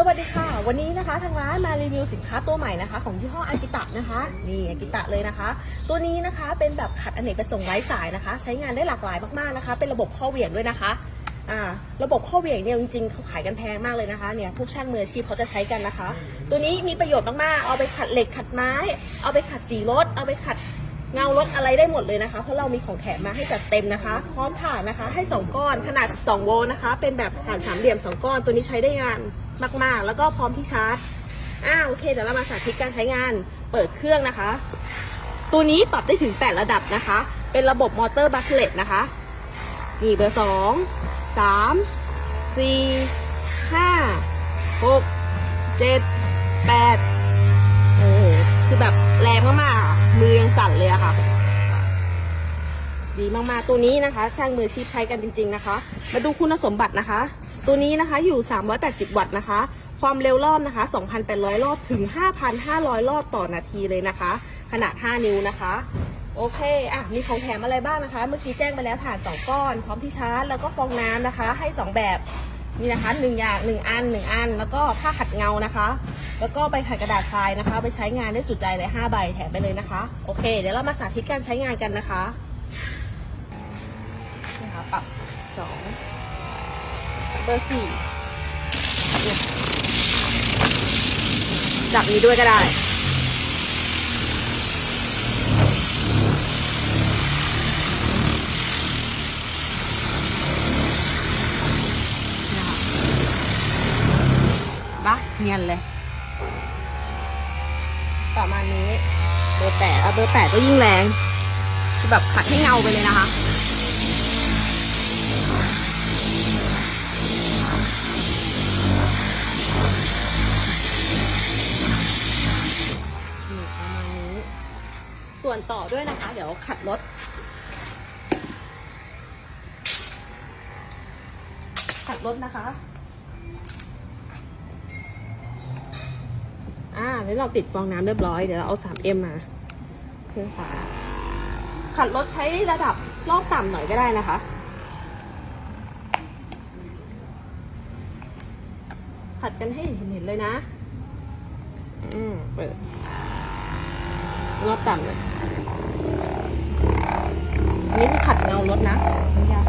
สวัสดีค่ะ วันนี้นะคะทางร้านมารีวิวสินค้าตัวใหม่นะคะ ของยี่ห้ออากิตะนะคะนี่อากิตะเลยนะคะ ตัวนี้นะคะเป็นแบบขัดอเนกประสงค์ไร้สายนะคะ ใช้งานได้หลากหลายมากๆนะคะ เป็นระบบข้อเหวี่ยงด้วยนะคะอ่าระบบข้อเหวี่ยงเนี่ยจริงๆเขาขายกันแพงมากเลยนะคะเนี่ยพวกช่างมืออาชีพเขาจะใช้กันนะคะ ตัวนี้มีประโยชน์มากๆเอาไปขัดเหล็กขัดไม้ เอาไปขัดสีรถเอาไปขัด เงารถอะไรได้หมดเลยนะคะ เพราะเรามีของแถมมาให้จัดเต็มนะคะ พร้อมถ่านนะคะ ให้ 2 ก้อนขนาด 12 โวลต์นะคะ เป็นแบบถ่านสามเหลี่ยม 2 ก้อน ตัวนี้ใช้ได้งานมาก ๆ แล้วก็พร้อมที่ชาร์จอ่าโอเค เดี๋ยวเรามาสาธิตการใช้งาน เปิดเครื่องนะคะ ตัวนี้ปรับได้ถึง 8 ระดับนะคะ เป็นระบบมอเตอร์บัสเลตนะคะนี่เบอร์ 2 3 4 5 6 7 8โอ้โหคือแบบแรงมากๆ มือยังสั่นเลยอะค่ะ ดีมากๆ ตัวนี้นะคะ ช่างมือชีพใช้กันจริง ๆนะคะ มาดูคุณสมบัตินะคะ ตัวนี้นะคะอยู่ 380 วัตต์นะคะ ความเร็วรอบนะคะ 2,800 รอบถึง 5,500 รอบต่อนาทีเลยนะคะ ขนาด 5 นิ้วนะคะโอเค อะ มีของแถมอะไรบ้างนะคะ เมื่อกี้แจ้งไปแล้วผ่าน 2 ก้อน พร้อมที่ชาร์จ แล้วก็ฟองน้ำนะคะ ให้ 2 แบบ นี่นะคะหนึ่งอย่างหนึ่งอันหนึ่งอัน แล้วก็ผ้าขัดเงานะคะ แล้วก็ใบขัดกระดาษทรายนะคะ ไปใช้งานได้จุใจเลย5ใบแถมไปเลยนะคะ โอเค เดี๋ยวเรามาสาธิตการใช้งานกันนะคะนะคะปรับสองเบอร์สี่จับนี้ด้วยก็ได้ นะคะปะ เนียนเลย ประมาณนี้ เบอร์แปดเอาเบอร์แปดก็ยิ่งแรงคือแบบขัดให้เงาไปเลยนะคะประมาณนี้ส่วนต่อด้วยนะคะ เดี๋ยวขัดรถ ขัดรถนะคะ ให้เราติดฟองน้ำเรียบร้อย เดี๋ยวเราเอา 3M มาเครื่องฝาขัดรถใช้ระดับรอบต่ำหน่อยก็ได้นะคะ ขัดกันให้เห็นๆเลยนะ อืมเปิดรอบต่ำเลย อันนี้คือขัดเงารถนะไม่ยาก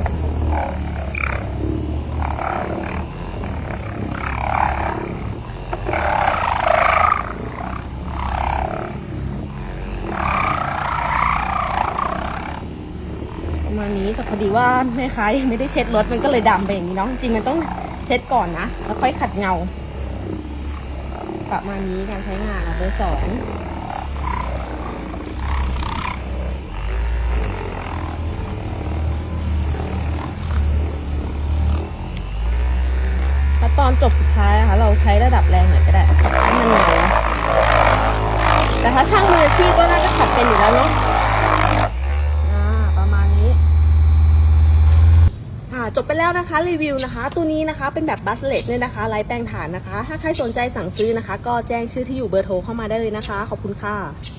ประมาณนี้แต่ พอดีว่าแม่ค้ายังไม่ได้เช็ดรถมันก็เลยดำไปอย่างนี้เนาะจริงมันต้องเช็ดก่อนนะ แล้วค่อยขัดเงา ประมาณนี้การใช้งานเบอร์สองแล้วตอนจบสุดท้ายนะคะ เราใช้ระดับแรงหน่อยก็ได้ให้มันเงาแต่ถ้าช่างมืออาชีพก็น่าจะขัดเป็นอยู่แล้วเนาะ อ่าประมาณนี้ อ่า จบไปแล้วนะคะรีวิวนะคะ ตัวนี้นะคะเป็นแบบบัสเลตเนี่ยนะคะไร้แปลงฐานนะคะ ถ้าใครสนใจสั่งซื้อนะคะ ก็แจ้งชื่อที่อยู่เบอร์โทรเข้ามาได้เลยนะคะ ขอบคุณค่ะ